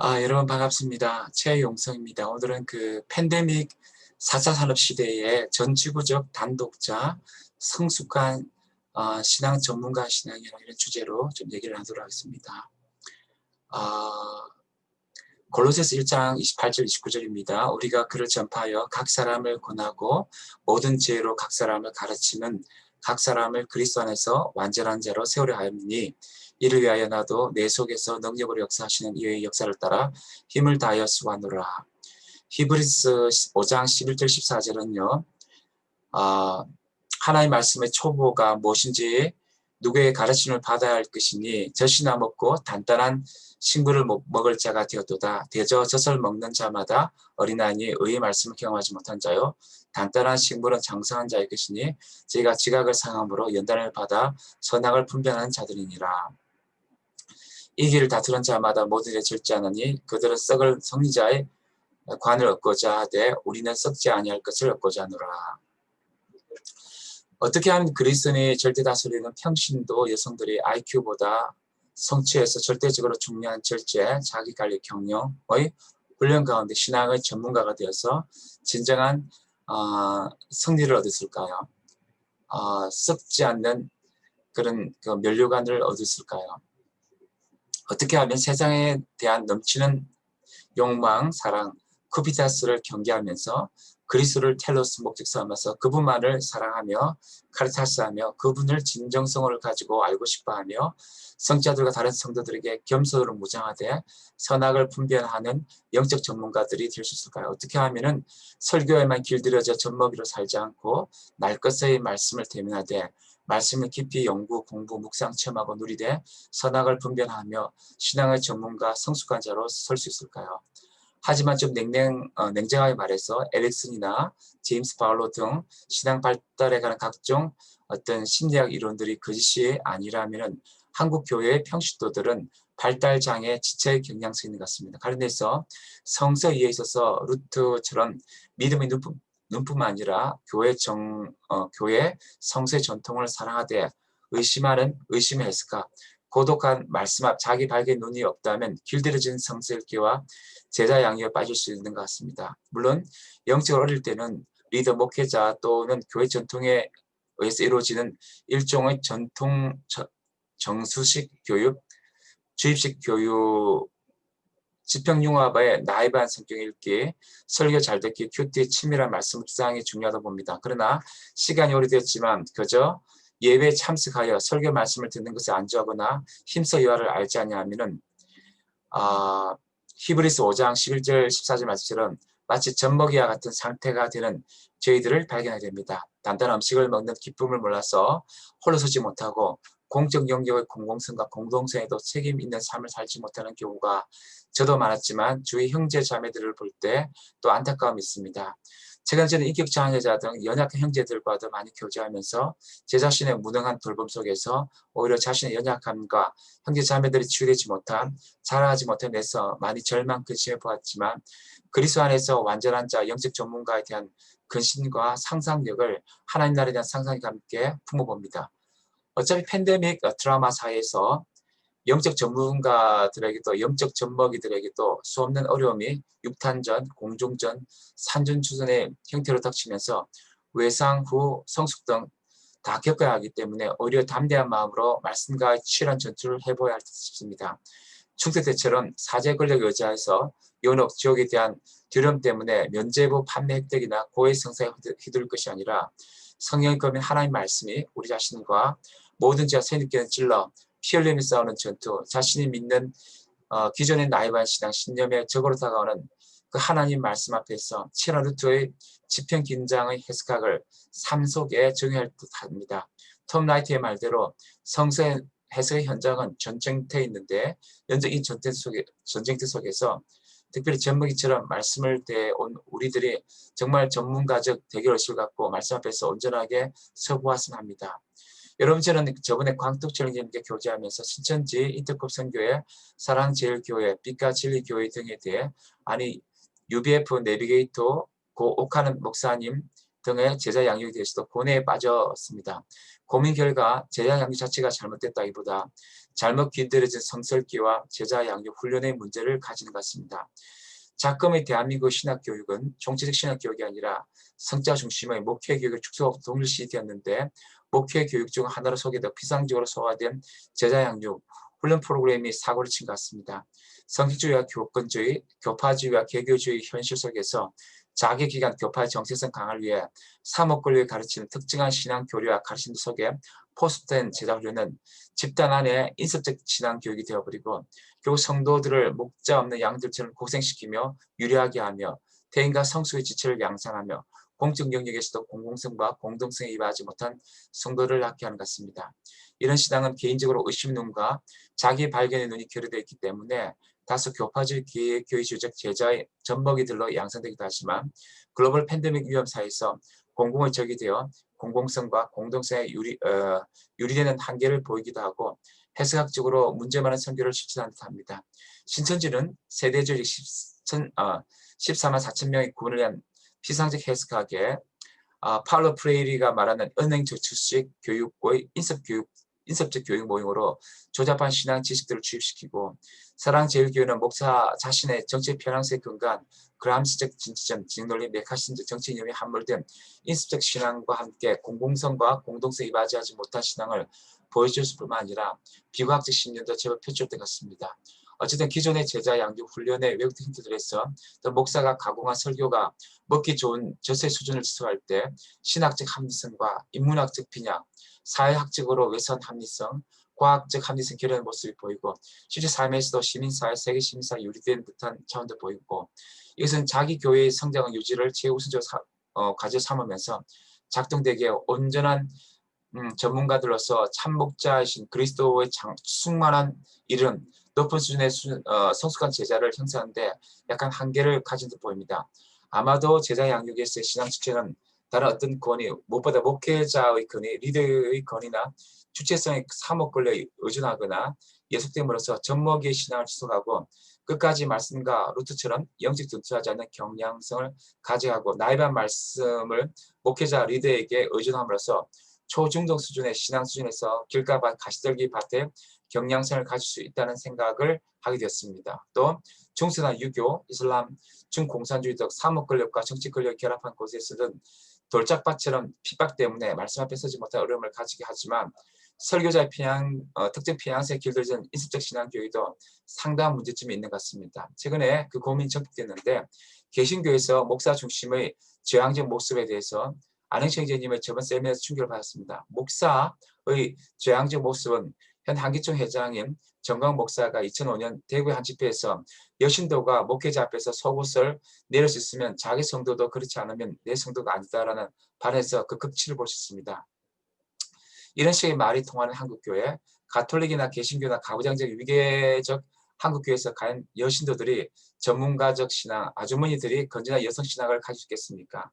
아, 여러분 반갑습니다. 최용성입니다. 오늘은 그 팬데믹 4차 산업 시대의 전 지구적 단독자 성숙한 어, 신앙 전문가 신앙이라는 이런 주제로 좀 얘기를 하도록 하겠습니다. 어, 골로새서 1장 28절 29절입니다. 우리가 그를 전파하여 각 사람을 권하고 모든 지혜로 각 사람을 가르치는 각 사람을 그리스도 안에서 완전한 자로 세우려 하였느니 이를 위하여 나도 내 속에서 능력으로 역사하시는 이의 역사를 따라 힘을 다하여 수고하노라. 히브리스 5장 11절 14절은요. 아, 하나의 말씀의 초보가 무엇인지 누구의 가르침을 받아야 할 것이니 젖이나 먹고 단단한 신부를 먹을 자가 되었도다. 대저 젖을 먹는 자마다 어린아이니 의의 말씀을 경험하지 못한 자요. 단단한 식물은 장성한 자의 것이니 저희가 지각을 상함으로 연단을 받아 선악을 분별하는 자들이니라. 이 길을 다투는 자마다 모든 않으니 그들은 썩을 성리자의 관을 얻고자 하되 우리는 썩지 아니할 것을 얻고자 하노라. 어떻게 하면 그리스도인의 절대 다스리는 평신도 여성들이 IQ보다 성취에서 절대적으로 중요한 절제, 자기관리 경영의 훈련 가운데 신앙의 전문가가 되어서 진정한 어, 승리를 얻었을까요? 어, 썩지 않는 그런 그 면류관을 얻었을까요? 어떻게 하면 세상에 대한 넘치는 욕망, 사랑, 쿠피타스를 경계하면서 그리스도를 텔로스 목적 삼아서 그분만을 사랑하며 카르타스하며 그분을 진정성을 가지고 알고 싶어하며 성자들과 다른 성도들에게 겸손으로 무장하되 선악을 분별하는 영적 전문가들이 될 수 있을까요? 어떻게 하면은 설교에만 길들여져 젖먹이로 살지 않고 날 것의 말씀을 대면하되 말씀을 깊이 연구, 공부, 묵상, 체험하고 누리되 선악을 분별하며 신앙의 전문가 성숙한 자로 설 수 있을까요? 하지만 좀 냉랭, 어, 냉정하게 말해서 에릭슨이나 제임스 파울로 등 신앙 발달에 관한 각종 어떤 심리학 이론들이 거짓이 아니라면 한국 교회의 평신도들은 발달 장애 지체의 경향성이 있는 것 같습니다. 가련해서 성서 이에 있어서 루트처럼 믿음의 눈품, 눈뿐 아니라 교회 정 어, 교회 성서의 전통을 사랑하되 의심하는 의심의 해석가 고독한 말씀 앞 자기 발견 눈이 없다면 길들여진 성서 읽기와 제자 양육에 빠질 수 있는 것 같습니다. 물론 영적으로 어릴 때는 리더 목회자 또는 교회 전통에 의해서 이루어지는 일종의 전통 정수식 교육, 주입식 교육, 지평융합의 나이반 성경 읽기, 설교 잘 듣기, 큐티 치밀한 말씀 묵상이 중요하다 봅니다. 그러나 시간이 오래되었지만 그저 예배에 참석하여 설교 말씀을 듣는 것에 안주하거나 힘써 여하를 알지 아니하면은 아, 히브리스 5장 11절 14절 말씀처럼 마치 젖먹이와 같은 상태가 되는 저희들을 발견하게 됩니다. 단단한 음식을 먹는 기쁨을 몰라서 홀로 서지 못하고 공적 영역의 공공성과 공동성에도 책임 있는 삶을 살지 못하는 경우가 저도 많았지만 주위 형제 자매들을 볼 때 또 안타까움이 있습니다. 최근 저는 인격 장애자 등 연약한 형제들과도 많이 교제하면서 제 자신의 무능한 돌봄 속에서 오히려 자신의 연약함과 형제 자매들이 치유되지 못한 자라하지 못한 데서 많이 절망 근심해 보았지만 그리스도 안에서 완전한 자 영적 전문가에 대한 근신과 상상력을 하나님 나라에 대한 상상과 함께 품어봅니다. 어차피 팬데믹 드라마 사이에서 영적 전문가들에게도 영적 전먹이들에게도 수없는 어려움이 육탄전, 공중전, 산전주전의 형태로 닥치면서 외상 후 성숙 등 다 겪어야 하기 때문에 오히려 담대한 마음으로 말씀과 치열한 전투를 해보아야 할 듯 싶습니다. 충태 때처럼 사제 권력 의지하에서 연옥 지옥에 대한 두려움 때문에 면제부 판매 획득이나 고해 성사에 휘둘 것이 아니라 성령의 검인 하나님 말씀이 우리 자신과 모든 새늦게 찔러 피 흘리며 싸우는 전투, 자신이 믿는 어, 기존의 나이반 신앙 신념에 적으로 다가오는 그 하나님 말씀 앞에서 치라루트의 지평 긴장의 해석학을 삶 속에 정의할 듯합니다. 톰 라이트의 말대로 성서의 해석의 현장은 전쟁터에 있는데 연적 이 전쟁터, 속에, 전쟁터 속에서 특별히 전무기처럼 말씀을 대온 우리들이 정말 전문가적 대결의식을 갖고 말씀 앞에서 온전하게 서보았으면 합니다. 여러분 저는 저번에 광덕철님께 교제하면서 신천지 인터컵 선교회, 사랑제일교회, 빛과 진리교회 등에 대해 아니 UBF 내비게이터 고 옥하는 목사님 등의 제자 양육에 대해서도 고뇌에 빠졌습니다. 고민 결과 제자 양육 자체가 잘못됐다기보다 잘못 길들여진 성설기와 제자 양육 훈련의 문제를 가지는 것 같습니다. 작금의 대한민국 신학교육은 종치적 신학교육이 아니라 성자 중심의 목회교육의 축소와 동일시 되었는데 목회교육 중 하나로 소개되어 피상적으로 소화된 제자 양육 훈련 프로그램이 사고를 친 것 같습니다. 성직주의와 교권주의, 교파주의와 개교주의 현실 속에서 자기기관 교파 정체성 강화를 위해 사목권력을 가르치는 특정한 신앙 교류와 가르침 속에 포스트된 제자훈련은 집단 안에 인습적 신앙 교육이 되어버리고 결국 성도들을 목자 없는 양들처럼 고생시키며 유리하게 하며 대인과 성수의 지체를 양산하며 공적 영역에서도 공공성과 공동성에 입하지 못한 성도를 낳게 하는 것 같습니다. 이런 신앙은 개인적으로 의심 눈과 자기 발견의 눈이 결여되어 있기 때문에 다소 교파주의 교회주의적 제자의 젖먹이들로 양성되기도 하지만 글로벌 팬데믹 위험 사이에서 공공의 적이 되어 공공성과 공동성에 유리, 어, 유리되는 한계를 보이기도 하고 해석학적으로 문제 많은 선교를 실천한 듯 합니다. 신천지는 세대조직 10, 어, 14만 4천 명의 구원을 위한 피상적 해석학에 어, 팔로 프레이리가 말하는 은행 저축식 교육고의 인습교육 인습적 교육 모형으로 조잡한 신앙 지식들을 주입시키고 사랑제일교회는 목사 자신의 정치 편향성에 근거한 그람스적 진취점, 직논리, 메카시즘적 정치 이념이 함몰된 인습적 신앙과 함께 공공성과 공동성에 맞이하지 못한 신앙을 보여줄 뿐만 아니라 비과학적 신념도 제법 표출된 것 같습니다. 어쨌든 기존의 제자 양육 훈련의 외국 힌트들에서 또 목사가 가공한 설교가 먹기 좋은 저세 수준을 지속할 때 신학적 합리성과 인문학적 빈약, 사회학적으로 외선 합리성, 과학적 합리성 결여하는 모습이 보이고 실제 삶에서도 시민사회, 세계시민사회 유리된 듯한 차원도 보이고 이것은 자기 교회의 성장과 유지를 최우선적으로 사, 어, 가져 삼으면서 작동되기에 온전한 음, 전문가들로서 참목자이신 그리스도의 장, 충만한 이름, 높은 수준의 수, 어, 성숙한 제자를 형성하는데 약간 한계를 가진 듯 보입니다. 아마도 제자 양육에서의 신앙 축제는 다른 어떤 권위, 무엇보다 목회자의 권위, 리더의 권위나 주체성의 사목권에 의존하거나 예속됨으로써 젖먹이의 신앙을 지속하고 끝까지 말씀과 루트처럼 영적 전투하지 않는 경량성을 가져가고 나이반 말씀을 목회자 리더에게 의존함으로써 초중등 수준의 신앙 수준에서 길가밭 가시떨기 밭에 경량성을 가질 수 있다는 생각을 하게 되었습니다. 또 중세나 유교, 이슬람, 중공산주의적 사목 권력과 정치 권력 결합한 곳에서는 돌짝밭처럼 핍박 때문에 말씀 앞에 서지 못할 어려움을 가지게 하지만 설교자의 편향, 어, 특정 편향성에 길들여진 인습적 신앙 교육도 상당한 문제점이 있는 것 같습니다. 최근에 그 고민이 전국됐는데 개신교에서 목사 중심의 죄앙적 모습에 대해서 안흥청재님의 저번 세미나에서 충격을 받았습니다. 목사의 죄앙적 모습은 현 한기총 회장인 정강 목사가 2005년 대구의 한 집회에서 여신도가 목회자 앞에서 속옷을 내릴 수 있으면 자기 성도도 그렇지 않으면 내 성도가 아니다라는 발언에서 그 극치를 볼 수 있습니다. 이런 식의 말이 통하는 한국교회, 가톨릭이나 개신교나 가부장적 위계적 한국교회에서 과연 여신도들이 전문가적 신앙, 아주머니들이 건전한 여성 신앙을 가질 수 있겠습니까?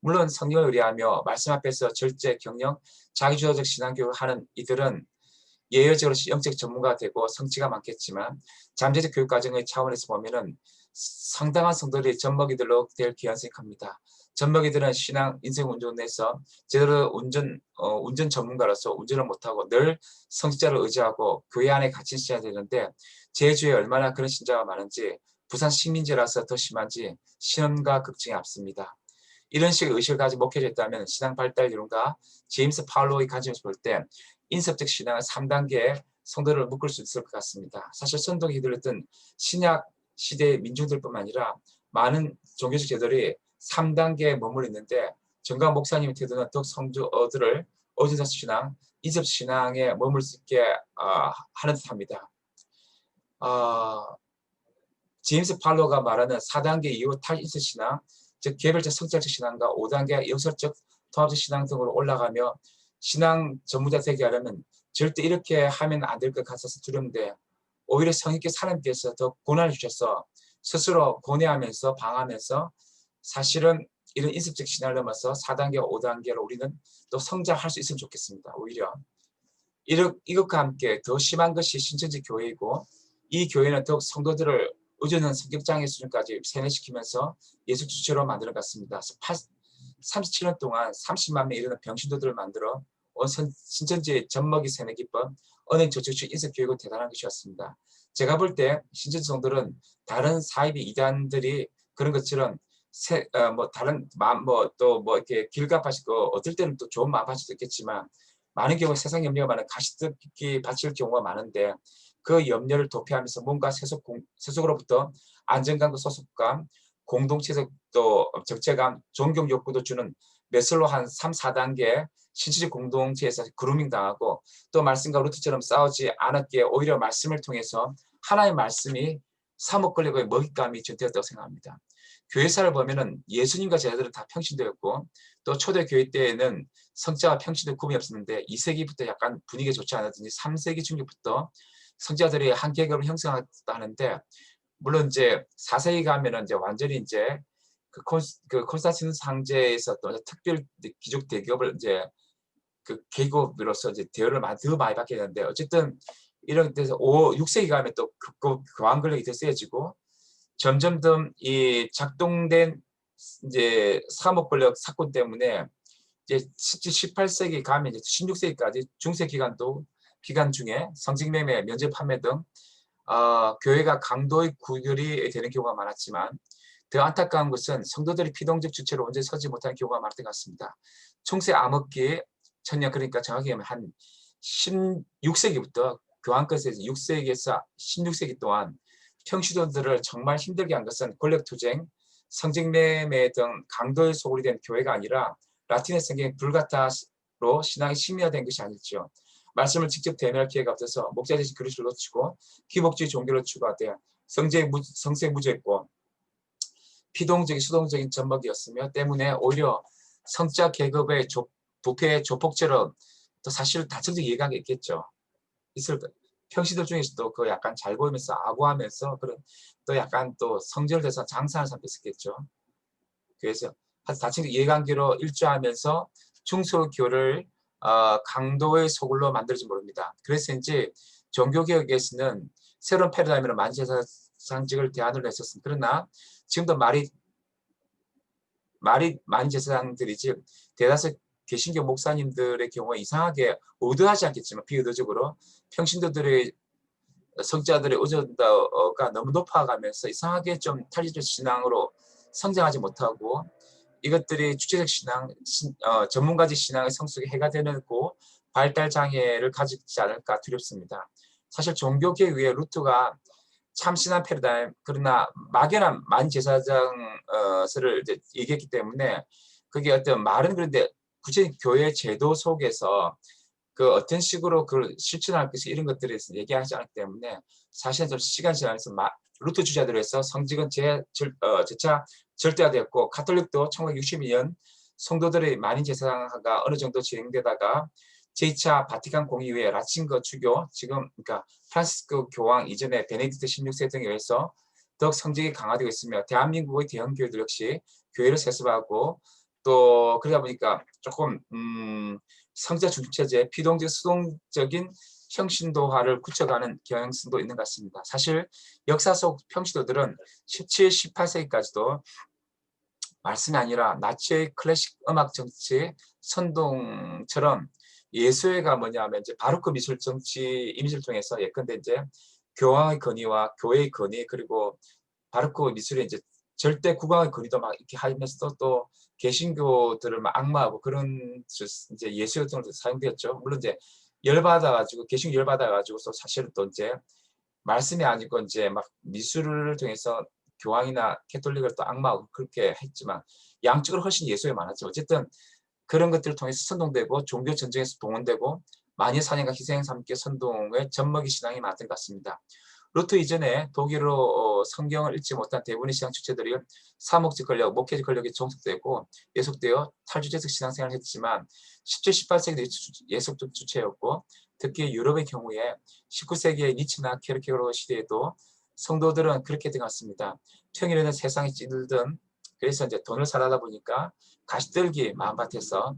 물론 성경을 의뢰하며 말씀 앞에서 절제, 경영, 자기주도적 신앙교육을 하는 이들은 예외적으로 영적 전문가가 되고 성취가 많겠지만 잠재적 교육 과정의 차원에서 보면은 상당한 성도들이 젖먹이들로 될 기한성이 큽니다. 젖먹이들은 신앙 인생 운전에서 제대로 운전 어, 운전 전문가로서 운전을 못하고 늘 성직자를 의지하고 교회 안에 갇힌 신자야 되는데 제주에 얼마나 그런 신자가 많은지 부산 식민지라서 더 심한지 신험과 극증이 앞섭니다. 이런 식의 의식을 가지고 목회했다면 신앙 발달 이론가 제임스 파울로의 관점에서 볼 때 인습적 신앙을 3단계에 성도를 묶을 수 있을 것 같습니다. 사실 선동이 휘둘렸던 신약 시대 민중들뿐만 아니라 많은 종교적 제도들이 3단계에 머물러 있는데 정강 목사님의 태도는 더욱 성도들을 어진사 신앙, 인습 신앙에 머물 수 있게 어, 하는 듯합니다. 어, 제임스 팔로가 말하는 4단계 이후 탈인습 신앙, 즉 개별적 성찰적 신앙과 5단계 역설적 통합적 신앙 등으로 올라가며 신앙 전문자 되게 하려면 절대 이렇게 하면 안 될 것 같아서 두려운데 오히려 성있게 하나님께서 더 고난을 주셔서 스스로 고뇌하면서 방하면서 사실은 이런 인습적 신앙을 넘어서 4단계, 5단계로 우리는 또 성장할 수 있으면 좋겠습니다. 오히려 이렇, 이것과 함께 더 심한 것이 신천지 교회이고 이 교회는 더욱 성도들을 의존한 성격장애 수준까지 세뇌시키면서 예수 주체로 만들어 갔습니다. 37년 동안 30만 명에 이르는 병신도들을 만들어 온 선- 신천지의 젖먹이 세뇌 기법, 은행 저축식 인쇄 교육은 대단한 것이었습니다. 제가 볼 때 신천지 성들은 다른 사이비 이단들이 그런 것처럼 세, 어, 뭐 다른 뭐또 뭐 이렇게 길가파시고 어떨 때는 또 좋은 마음 파실 수도 있겠지만 많은 경우 세상 염려가 많은 가시득기 바칠 경우가 많은데 그 염려를 도피하면서 뭔가 세속 공, 세속으로부터 안정감과 소속감, 공동체적 또 적체감, 존경 욕구도 주는 메슬로 한 3, 4단계 신체적 공동체에서 그루밍 당하고 또 말씀과 루트처럼 싸우지 않았기에 오히려 말씀을 통해서 하나의 말씀이 사목 권력의 먹잇감이 전되었다고 생각합니다. 교회사를 보면은 예수님과 제자들은 다 평신도였고 또 초대 교회 때에는 성자와 평신도 구분이 없었는데 2세기부터 약간 분위기가 좋지 않았더니 3세기 중반부터 성자들이 한 계급을 형성하는데 물론 이제 4세기 가면은 이제 완전히 이제 그, 콘, 그 콘스탄틴 상제에서 또 특별 귀족 대기업을 이제 그 계급으로서 이제 대우를 더 많이 받게 되는데 어쨌든 이런 데서 5, 6세기 가면 또 그, 그, 교황 권력이 더 세지고 점점 더이 작동된 이제 사목 권력 사건 때문에 이제 18세기 가면 이제 16세기까지 중세 기간도 기간 중에 성직매매, 면접 판매 등 어, 교회가 강도의 구결이 되는 경우가 많았지만 더 안타까운 것은 성도들이 피동적 주체로 온전히 서지 못하는 경우가 많았던 것 같습니다. 총세 암흑기 천년 그러니까 정확히 하면 한 16세기부터 교황권에서 6세기에서 16세기 동안 평시도들을 정말 힘들게 한 것은 권력투쟁, 성직매매 등 강도의 소굴이 된 교회가 아니라 라틴의 성경이 불가타로 신앙이 심리화된 것이 아닐지요. 말씀을 직접 대면할 기회가 없어서 목자 대신 그릇을 놓치고 기복주의 종교를 추구하되 성제 무, 성세 무죄했고 피동적인 수동적인 전먹이었으며 때문에 오히려 성자 계급의 조, 부패의 조폭처럼 또 사실 다층적 이해가 있겠죠. 있을 거. 평시들 중에서도 그 약간 잘 보이면서 아부하면서 그런 또 약간 또 장사하는 사람도 있었겠죠. 그래서 다층적 이해관계로 일조하면서 중소교를 어, 강도의 소굴로 만들지 모릅니다. 그래서인지 종교개혁에서는 새로운 패러다임으로 만제사상직을 대안으로 했었습니다. 그러나 지금도 말이 말이 만제사장들이지 대다수 개신교 목사님들의 경우에 이상하게 의도하지 않겠지만 비의도적으로 평신도들의 성자들의 의존도가 너무 높아가면서 이상하게 좀 탈리적 신앙으로 성장하지 못하고 이것들이 주체적 신앙, 신, 어, 전문가적 신앙의 성숙에 해가 되고 발달 장애를 가지지 않을까 두렵습니다. 사실 종교계에 의해 루트가 참신한 패러다임 그러나 막연한 만 제사장을 이제 얘기했기 때문에 그게 어떤 말은 그런데 구체적인 교회 제도 속에서 그 어떤 식으로 그걸 실천할 것이 이런 것들에 대해서 얘기하지 않기 때문에 사실은 좀 시간 지나면서 루트 주자들로 해서 성직은 제, 절, 어, 재차 절대화되었고 카톨릭도 1962년 성도들의 만인 제사가 어느 정도 진행되다가 제2차 바티칸 공의회 라친거 주교 지금 그러니까 프란시스코 교황 이전에 베네딕트 16세 등에 의해서 더욱 성직이 강화되고 있으며 대한민국의 대형 교회들 역시 교회를 세습하고 또 그러다 보니까 조금 음, 성자 중체제 비동적 수동적인 평신도화를 굳혀가는 경향성도 있는 것 같습니다. 사실 역사 속 평신도들은 17, 18세기까지도 말씀이 아니라 나치의 클래식 음악 정치 선동처럼 예수회가 뭐냐면 이제 바로크 미술 정치 이미지를 통해서 예컨대 이제 교황의 권위와 교회의 권위 그리고 바로크 미술의 이제 절대 국왕의 권위도 막 이렇게 하면서 또 개신교들을 막 악마하고 그런 이제 예수 것도 사용되었죠. 물론 이제 열받아가지고 개신교 열받아가지고서 사실은 또 이제 말씀이 아니고 이제 막 미술을 통해서 교황이나 캐톨릭을 또 악마하고 그렇게 했지만 양쪽으로 훨씬 예수가 많았죠. 어쨌든 그런 것들을 통해서 선동되고 종교 전쟁에서 동원되고 만일 사냥과 희생과 함께 선동의 젖먹이 신앙이 많았던 것 같습니다. 루트 이전에 독일어 어, 성경을 읽지 못한 대부분의 신앙 주체들이 사목적 권력, 목회적 권력에 종속되고 예속되어 탈주제적 신앙생활을 했지만 17, 18세기 예속적 주체였고 특히 유럽의 경우에 19세기의 니츠나 케르케고르 시대에도 성도들은 그렇게 같습니다. 평일에는 세상에 찌들던 그래서 이제 돈을 살아다 보니까 가시들기 마음밭에서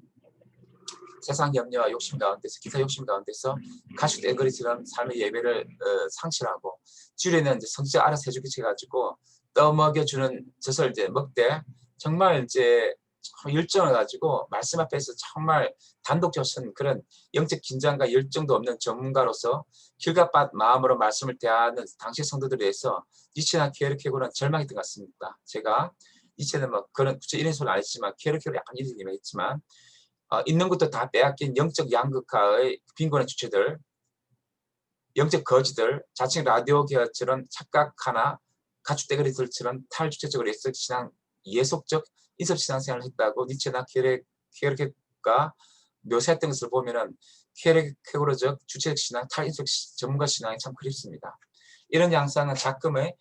세상 염려와 욕심 가운데서 기타 욕심 가운데서 가축 떼거리처럼 삶의 예배를 어, 상실하고 주일에는 이제 성적 알아서 해주기 해가지고 떠먹여주는 젖을 이제 먹되 정말 이제 열정을 가지고 말씀 앞에서 정말 단독조선 그런 영적 긴장과 열정도 없는 전문가로서 길가밭 마음으로 말씀을 대하는 당시 성도들에 대해서 니체나 케르케고는 절망했던 것 같습니다. 제가 니체는 뭐 그런 구체 이런 소리는 안 했지만 케르케고 약간 이런 얘기만 했지만 어, 있는 것도 다 빼앗긴 영적 양극화의 빈곤의 주체들 영적 거지들 자칭 라디오 기업처럼 착각 하나 가축대가리들처럼 탈주체적으로 예속 신앙 예속적 인섭 신앙생활을 했다고 니체나 케르케가 묘사했던 것을 보면은 케르케고르적 주체적 신앙 탈인속 전문가 신앙이 참 그립습니다. 이런 양상은 작금의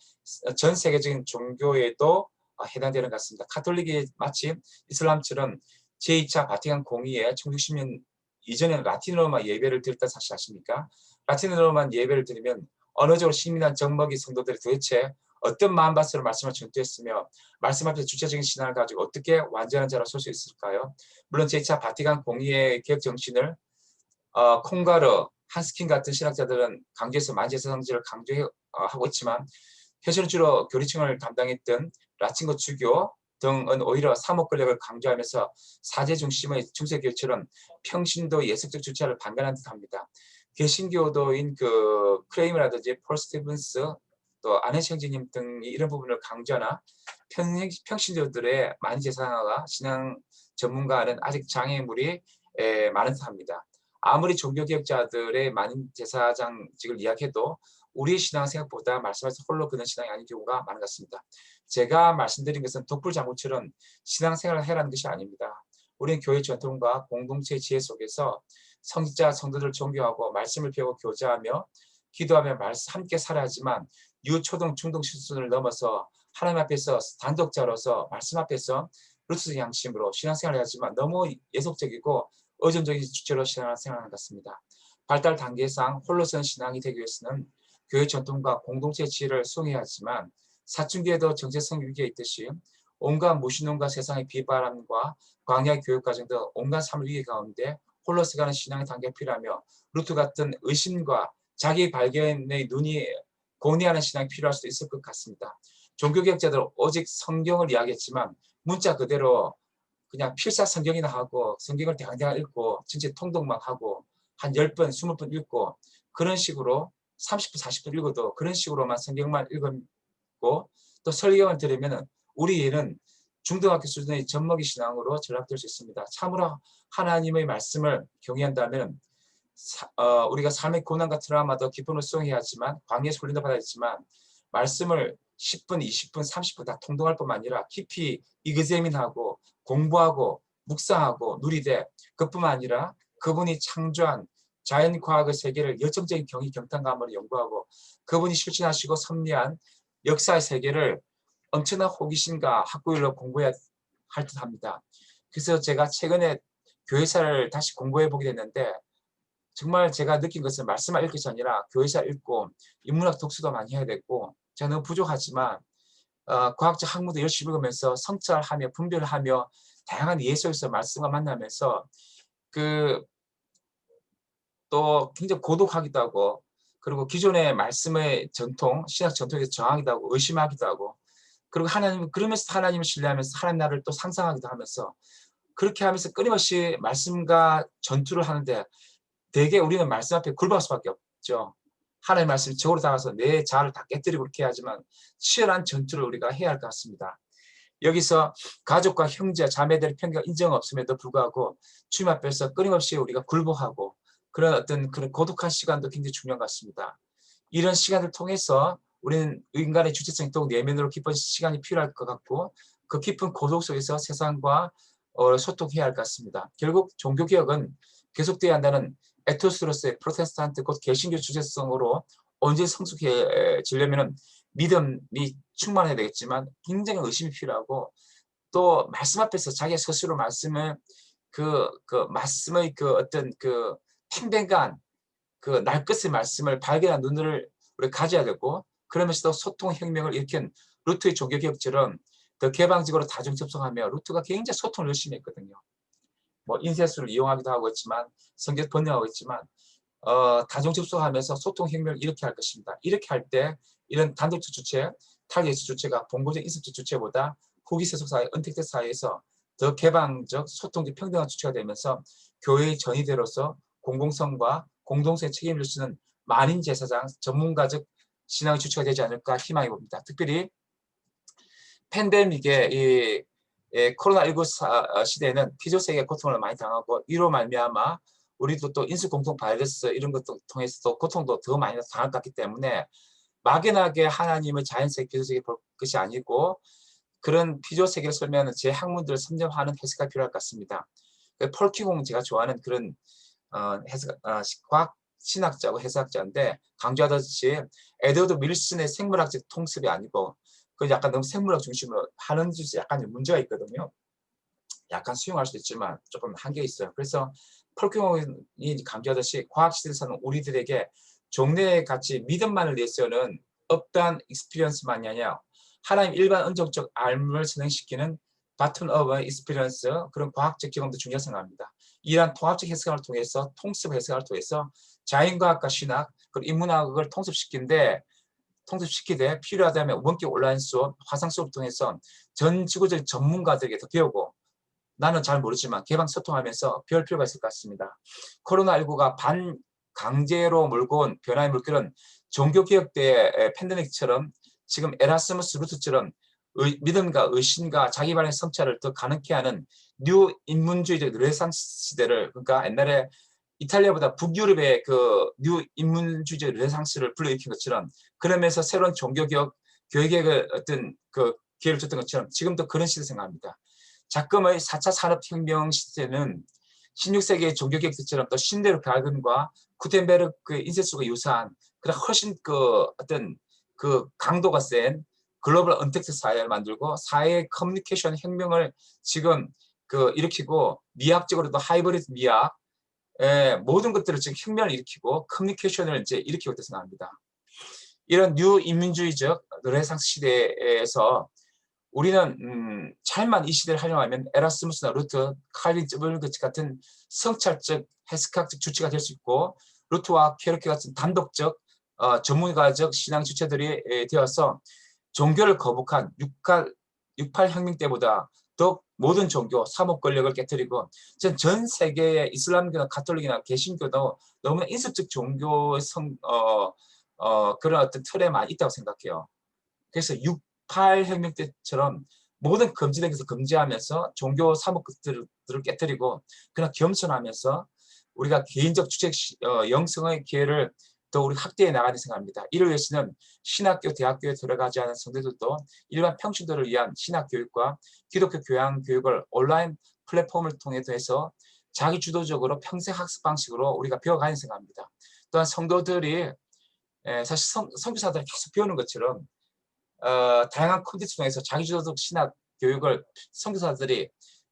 전 세계적인 종교에도 어, 해당되는 것 같습니다. 카톨릭이 마치 이슬람처럼 제2차 바티칸 공의에 1960년 이전에는 라틴어로만 예배를 드렸다 사실 아십니까? 라틴어로만 예배를 드리면 언어적으로 신민한 정먹이 성도들이 도대체 어떤 마음밭으로 말씀을 전투했으며 말씀 앞에서 주체적인 신앙을 가지고 어떻게 완전한 자로 설 수 있을까요? 물론 제2차 바티칸 공의의 개혁 정신을 어, 콩가르, 한스킨 같은 신학자들은 강조해서 성질을 강조하고 있지만 현실은 주로 교리층을 담당했던 라틴고 주교 등은 오히려 사목 권력을 강조하면서 사제 중심의 중세교처럼 평신도 예속적 주체를 반감한 듯합니다. 개신교도인 그 크레임이라든지 폴 스티븐스 또 안혜성지님 등이 이런 부분을 강조하나 평, 평신도들의 많은 재산화가 신앙 전문가는 아직 장애물이 에, 많은 듯합니다. 아무리 종교개혁자들의 많은 제사장직을 이야기해도 우리의 신앙 생각보다 말씀하신 홀로 그는 신앙이 아닌 경우가 많은 것 같습니다. 제가 말씀드린 것은 독불장구처럼 신앙생활을 해라는 것이 아닙니다. 우리는 교회 전통과 공동체 지혜 속에서 성직자 성도들을 존경하고 말씀을 배우고 교제하며 기도하며 함께 살아야 하지만 유초등 중등 수준을 넘어서 하나님 앞에서 단독자로서 말씀 앞에서 루스 양심으로 신앙생활을 하지만 너무 예속적이고 의존적인 주체로 신앙생활을 하는 것 같습니다. 발달 단계상 홀로선 신앙이 되기 위해서는 교회 전통과 공동체 지혜를 수행해야 하지만 사춘기에도 정체성 위기에 있듯이 온갖 무신론과 세상의 비바람과 광야 교육 과정 등 온갖 삶을 위기 가운데 홀로 서 가는 신앙의 단계가 필요하며 루트 같은 의심과 자기 발견의 눈이 고뇌하는 신앙이 필요할 수도 있을 것 같습니다. 종교개혁자들 오직 성경을 이야기했지만 문자 그대로 그냥 필사 성경이나 하고 성경을 대강대강 읽고 전체 통독만 하고 한 10번, 20번 읽고 그런 식으로 30분, 40분 읽어도 그런 식으로만 성경만 읽고 또 설경을 들으면 우리 얘는 중등학교 수준의 젖먹이 신앙으로 전락될 수 있습니다. 참으로 하나님의 말씀을 경외한다면 사, 어, 우리가 삶의 고난과 트라우마도 기쁨을 수용해야 하지만 광야에서 훈련도 받아야 지만 말씀을 10분, 20분, 30분 다 통독할 뿐만 아니라 깊이 이그제민하고 공부하고 묵상하고 누리되 그뿐만 아니라 그분이 창조한 자연과학의 세계를 열정적인 경이 경탄감으로 연구하고 그분이 실천하시고 섭리한 역사의 세계를 엄청난 호기심과 학구율로 공부해야 할 듯합니다. 그래서 제가 최근에 교회사를 다시 공부해 보게 됐는데 정말 제가 느낀 것은 말씀만 읽기 전이라 교회사 읽고 인문학 독서도 많이 해야 되고 제가 너무 부족하지만 어, 과학적 학문도 열심히 읽으면서 성찰하며 분별하며 다양한 예술에서 말씀과 만나면서 그 또 굉장히 고독하기도 하고 그리고 기존의 말씀의 전통, 신학 전통에서 저항하기도 하고 의심하기도 하고 그리고 하나님 그러면서 하나님을 신뢰하면서 하나님 나를 또 상상하기도 하면서 그렇게 하면서 끊임없이 말씀과 전투를 하는데 대개 우리는 말씀 앞에 굴복할 수밖에 없죠. 하나님 말씀 적으로 다가서 내 자아를 다 깨뜨리고 그렇게 하지만 치열한 전투를 우리가 해야 할 것 같습니다. 여기서 가족과 형제, 자매들의 편견 인정 없음에도 불구하고 주님 앞에서 끊임없이 우리가 굴복하고 그런 어떤 그런 고독한 시간도 굉장히 중요한 것 같습니다. 이런 시간을 통해서 우리는 인간의 주체성이 더욱 내면으로 깊은 시간이 필요할 것 같고 그 깊은 고독 속에서 세상과 어, 소통해야 할 것 같습니다. 결국 종교개혁은 계속돼야 한다는 에토스로서의 프로테스탄트 곧 개신교 주체성으로 언제 성숙해지려면 믿음이 충만해야 되겠지만 굉장히 의심이 필요하고 또 말씀 앞에서 자기 스스로 말씀을 그, 그 말씀의 그 어떤 그 팽팽한 그 날것의 말씀을 발견한 눈을 우리 가져야 되고 그러면서 도 소통 혁명을 일으킨 루트의 종교개혁처럼 더 개방적으로 다중 접속하며 루트가 굉장히 소통을 열심히 했거든요. 뭐 인쇄술을 이용하기도 하고 있지만 성경 번역하고 있지만 어, 다중 접속하면서 소통 혁명을 이렇게 할 것입니다. 이렇게 할 때 이런 단독적 주체, 타겟 주체가 본고적 인습적 주체보다 후기 세속 사회, 은택적 사회에서 더 개방적, 소통적, 평등한 주체가 되면서 교회의 전위대로서 공공성과 공동체의 책임을 지는 만인 제사장, 전문가적 신앙의 주체가 되지 않을까 희망해 봅니다. 특별히 팬데믹의 이 예, 코로나19 사- 어, 시대에는 피조세계 고통을 많이 당하고 이로 말미암아 우리도 또 인수 공통 바이러스 이런 것도 통해서 고통도 더 많이 당할 것 같기 때문에 막연하게 하나님의 자연세계 피조세계 볼 것이 아니고 그런 피조세계를 설명하는 제 학문들을 선점하는 해석가 필요할 것 같습니다. 그 폴키공 제가 좋아하는 그런 어, 해석, 어, 시- 과학 신학자고 해석자인데 강조하듯이 에드워드 윌슨의 생물학적 통습이 아니고 그 약간 너무 생물학 중심으로 하는 짓이 약간 문제가 있거든요. 약간 수용할 수도 있지만 조금 한계 있어요. 그래서 폴키공이 강조하듯이 과학 시대에 사는 우리들에게 종래의 가치 믿음만을 위해서는 없단 익스피리언스만이 아니라 하나님 일반 은정적 알을 진행시키는 바톤업의 익스피리언스 그런 과학적 경험도 중요하다고 생각합니다. 이러한 통합적 해석을 통해서 통습 해석을 통해서 자연과학과 신학 그리고 인문학을 통습시킨데 통습시키되 필요하다면 원격 온라인 수업, 화상 수업을 통해서 전 지구적 전문가들에게 더 배우고 나는 잘 모르지만 개방 소통하면서 배울 필요가 있을 것 같습니다. 코로나19가 반 강제로 몰고 온 변화의 물결은 종교개혁 때 팬데믹처럼 지금 에라스무스 루트처럼 의- 믿음과 의심과 자기 발의 성찰을 더 가능케 하는 뉴 인문주의적 르네상스 시대를 그러니까 옛날에 이탈리아보다 북유럽의 그 뉴 인문주의적 르네상스를 불러일으킨 것처럼 그러면서 새로운 종교개혁 교육의 어떤 그 기회를 줬던 것처럼 지금도 그런 시대 생각합니다. 작금의 4차 산업혁명 시대는 16세기의 종교개혁 때처럼 또 신대로 갈근과 구텐베르크의 인쇄술과 유사한 그런 훨씬 그 어떤 그 강도가 센 글로벌 언택트 사회를 만들고 사회 커뮤니케이션 혁명을 지금 그 일으키고 미학적으로도 하이브리드 미학 에, 모든 것들을 지금 혁명을 일으키고 커뮤니케이션을 이제 일으키고 있다고 생각합니다. 이런 뉴 인민주의적 르네상스 시대에서 우리는 음, 잘만 이 시대를 활용하면 에라스무스나 루트, 칼빈 쩌블것 같은 성찰적 해석학적 주체가 될 수 있고 루트와 케르케 같은 단독적 어, 전문가적 신앙 주체들이 에, 되어서 종교를 거북한 68, 68 혁명 때보다 더 모든 종교, 사목 권력을 깨뜨리고 전, 전 세계의 이슬람교나 가톨릭이나 개신교도 너무나 인습적 종교 성, 어, 어, 그런 어떤 틀에 많이 있다고 생각해요. 그래서 68 혁명 때처럼 모든 금지된 것을 금지하면서 종교 사목들을 깨뜨리고 그냥 겸손하면서 우리가 개인적 주책 시- 어, 영성의 기회를 더 우리 확대해 나가는 생각합니다. 이를 위해서는 신학교, 대학교에 들어가지 않은 성도들도 일반 평신도를 위한 신학 교육과 기독교 교양 교육을 온라인 플랫폼을 통해서 해서 자기 주도적으로 평생 학습 방식으로 우리가 배워가는 생각합니다. 또한 성도들이 에, 사실 성, 선교사들이 계속 배우는 것처럼 어, 다양한 콘텐츠 통해서 자기 주도적 신학 교육을 선교사들이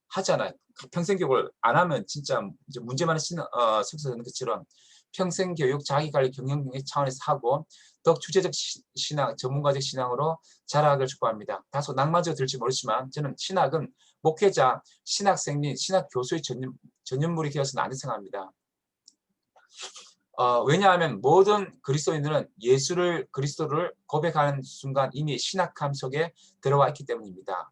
하잖아요. 평생 교육을 안 하면 진짜 문제 많은 신, 어, 되는 것처럼 평생 교육, 자기관리 경영의 차원에서 하고 더욱 주제적 시- 신앙, 전문가적 신앙으로 자라가길 축복합니다. 다소 낭만적으로 들지 모르지만 저는 신학은 목회자, 신학생 및 신학 교수의 전념, 전념물이 되어서는 안 생각합니다. 어, 왜냐하면 모든 그리스도인들은 예수를 그리스도를 고백하는 순간 이미 신학함 속에 들어와 있기 때문입니다.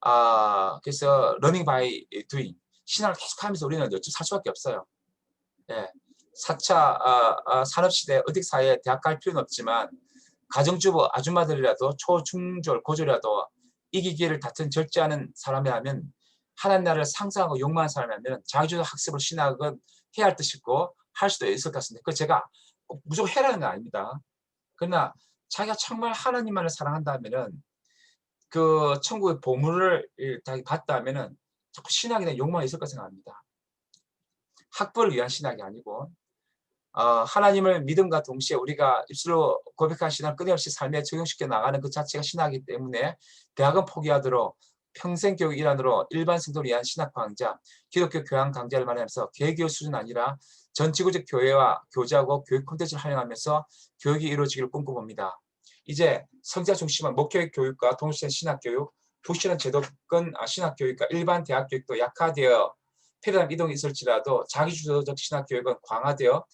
아, 그래서 러닝 바이 두잉 신학을 계속하면서 우리는 어쩔 살 수밖에 없어요. 예, 4차 아, 아, 산업시대 어디 사회에 대학 갈 필요는 없지만 가정주부 아줌마들이라도 초중졸 고졸이라도 이기기를 다툰 절제하는 사람이라면 하나님 나라를 상상하고 욕망하는 사람이라면 자기주도 학습을 신학은 해야 할 뜻이고 할 수도 있을 것 같습니다. 그 제가 꼭 무조건 해라는 건 아닙니다. 그러나 자기가 정말 하나님만을 사랑한다면은 그 천국의 보물을 다 받다면은 자꾸 신학에 대한 욕망이 있을 것 생각합니다. 학벌을 위한 신학이 아니고 어, 하나님을 믿음과 동시에 우리가 입술로 고백한 신앙 끊임없이 삶에 적용시켜 나가는 그 자체가 신학이기 때문에 대학은 포기하도록 평생 교육 일환으로 일반 성도를 위한 신학 강좌, 기독교 교양 강좌를 마련하면서 개교육 수준 아니라 전 지구적 교회와 교제하고 교육 콘텐츠를 활용하면서 교육이 이루어지기를 꿈꿔봅니다. 이제 성자 중심한 목회 교육과 동시에 신학 교육, 부실한 제도권 아, 신학 교육과 일반 대학 교육도 약화되어 패러다임 이동이 있을지라도 자기주도적 신학 교육은 강화되어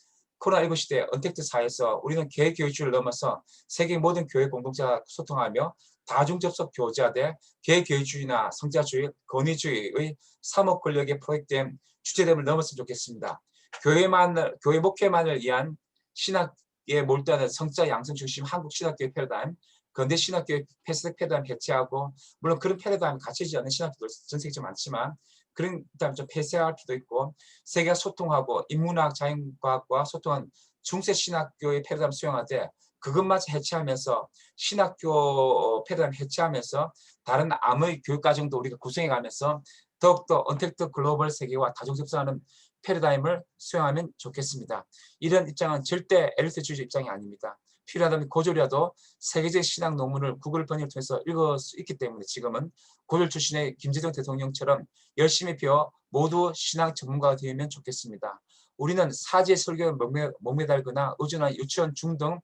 코로나19 시대 언택트 사회에서 우리는 개인 교육주를 넘어서 세계 모든 교회 공동체와 소통하며 다중 접속 교제하되 개인 교육주의나 성자주의, 권위주의의 사목 권력에 포획된 주체됨을 넘었으면 좋겠습니다. 교회만 교회 목회만을 위한 신학에 몰두하는 성자 양성 중심 한국 신학교의 패러다임, 근대 신학교의 패스트 패러다임 해체하고 물론 그런 패러다임 갖춰지지 않는 신학교도 전 세계 좀 많지만 그런 다음 좀 폐쇄할 필요도 있고 세계가 소통하고 인문학 자연과학과 소통한 중세 신학교의 패러다임 수용하되 그것마저 해체하면서 신학교 패러다임 해체하면서 다른 암의 교육 과정도 우리가 구성해 가면서 더욱더 언택트 글로벌 세계와 다중접속하는 패러다임을 수용하면 좋겠습니다. 이런 입장은 절대 엘리트주의 입장이 아닙니다. 필요하다면 고졸이라도 세계적 신학 논문을 구글 번역을 통해서 읽을 수 있기 때문에 지금은 고졸 출신의 김대중 대통령처럼 열심히 배워 모두 신학 전문가가 되면 좋겠습니다. 우리는 사제 설교에 목매, 목매달거나 의존한 유치원 중등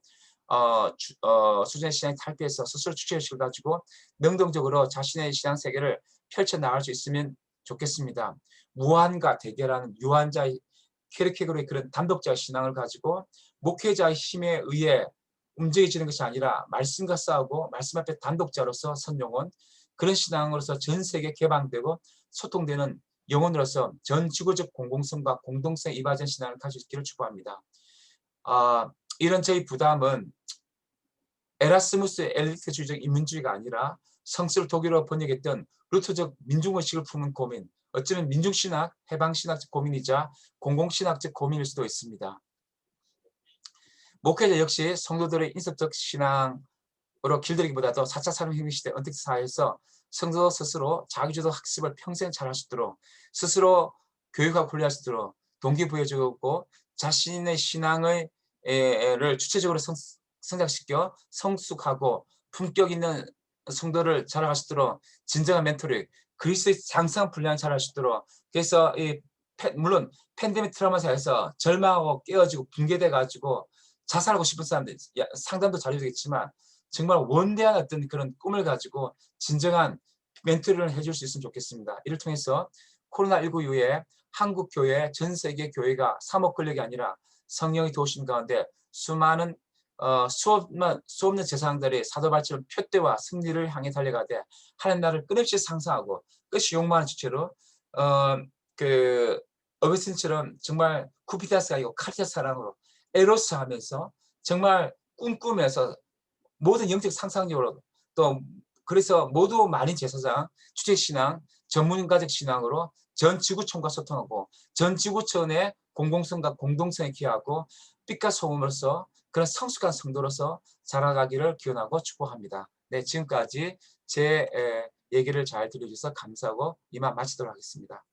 어, 주, 어, 수준의 신앙 탈피해서 스스로 주체의식을 가지고 능동적으로 자신의 신앙 세계를 펼쳐나갈 수 있으면 좋겠습니다. 무한과 대결하는 유한자의 케르케고르의 그런 단독자 신앙을 가지고 목회자의 힘에 의해 움직여지는 것이 아니라 말씀과 싸우고 말씀 앞에 단독자로서 선용원 그런 신앙으로서 전 세계 개방되고 소통되는 영혼으로서 전 지구적 공공성과 공동성 이바전 신앙을 가질 수 있기를 축복합니다. 아, 이런 저희 부담은 에라스무스의 엘리트주의적 인문주의가 아니라 성스를 독일어 번역했던 루터적 민중의식을 품은 고민, 어쩌면 민중신학, 해방신학적 고민이자 공공신학적 고민일 수도 있습니다. 목회자 역시 성도들의 인습적 신앙으로 길들이기보다도 4차 산업혁명 시대 언택트 사회에서 성도 스스로 자기주도 학습을 평생 잘할 수 있도록 스스로 교육하고 훈련할 수 있도록 동기부여주고 자신의 신앙의 를 주체적으로 성, 성장시켜 성숙하고 품격 있는 성도를 자라갈 수 있도록 진정한 멘토링 그리스의 장성 분량 잘할 수 있도록 그래서 이 물론 팬데믹 트라우마 사에서 절망하고 깨어지고 붕괴돼 가지고 자살하고 싶은 사람들 상담도 잘해주겠지만 정말 원대한 어떤 그런 꿈을 가지고 진정한 멘토링을 해줄 수 있으면 좋겠습니다. 이를 통해서 코로나19 이후에 한국 교회, 전 세계 교회가 사목 권력이 아니라 성령이 도우신 가운데 수많은 어, 수없는, 수없는 제사장들이 사도발전을 표대와 승리를 향해 달려가되 하나님 나를 끊임없이 상상하고 끝이 욕망하는 주체로 어, 그 어베슨처럼 정말 쿠피타스가 아니고 카리타 사랑으로 에로스 하면서 정말 꿈꾸면서 모든 영적 상상력으로 또 그래서 모두 많은 제사장, 주체신앙, 전문가적 신앙으로 전 지구촌과 소통하고 전 지구촌의 공공성과 공동성에 기하고 빛과 소금으로서 그런 성숙한 성도로서 자라가기를 기원하고 축복합니다. 네, 지금까지 제 얘기를 잘 들려주셔서 감사하고 이만 마치도록 하겠습니다.